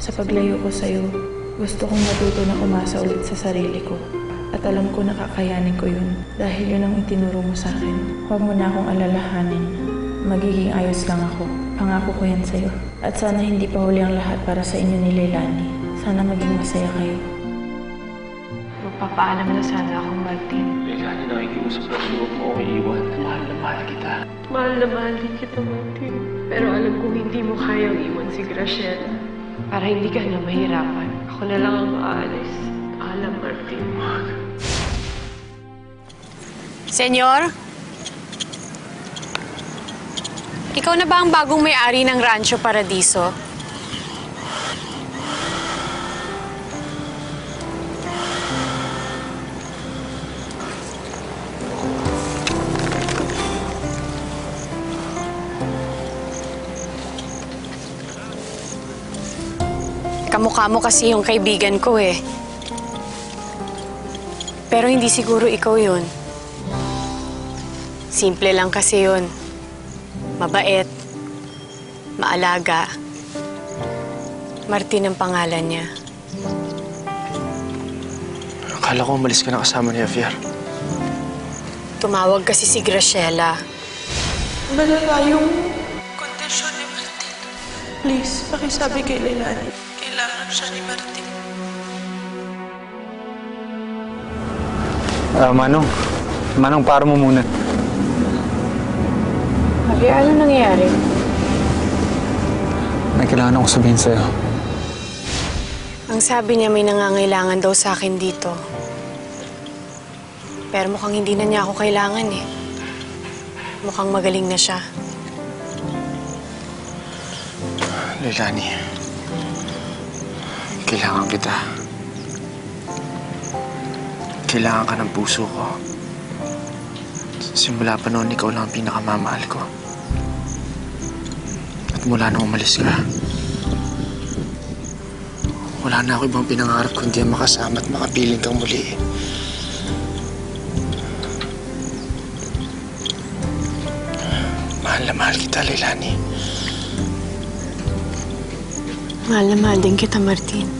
Sa paglayo ko sa'yo, gusto kong matuto na umasa ulit sa sarili ko. At alam ko na kakayanin ko yun dahil yun ang itinuro mo sa akin. Huwag mo na akong alalahanin. Magiging ayos lang ako. Pangako ko yan sa'yo. At sana hindi pa huli ang lahat para sa inyo ni Leilani. Sana maging masaya kayo. Magpapaalam na sana ako, Martin. Leilani, nakikiusap na huwag mo ako iiwan. Mahal kita. Mahal na mahal din kita, Martin. Pero alam kong hindi mo kayang iwan si Graciela. Para hindi ka na mahirapan. Ako na lang ang maalis. Alam, Martin. Senyor? Ikaw na ba ang bagong may-ari ng Rancho Paradiso? Kamukha mo kasi yung kaibigan ko eh. Pero hindi siguro ikaw yun. Simple lang kasi yun. Mabait. Maalaga. Martin ang pangalan niya. Akala ko umalis ka na kasama ni Javier. Tumawag kasi si Graciela. Malala yung kondisyon ni Martin. Please, pakisabi kay Leilani. Ni Martin. Ah, Manong. Manong, para mo muna. Javier, ano nangyayari? May kailangan akong sabihin sa'yo. Ang sabi niya may nangangailangan daw sa akin dito. Pero mukhang hindi na niya ako kailangan eh. Mukhang magaling na siya. Leilani, kailangan kita. Kailangan ka ng puso ko. Simula pa noon, ikaw lang ang pinakamamahal ko. At mula nung umalis ka, wala na ako ibang pinangarap kundi ang makasama at makapiling kang muli. Mahal na mahal kita, Leilani. Mahal na mahal din kita, Martin.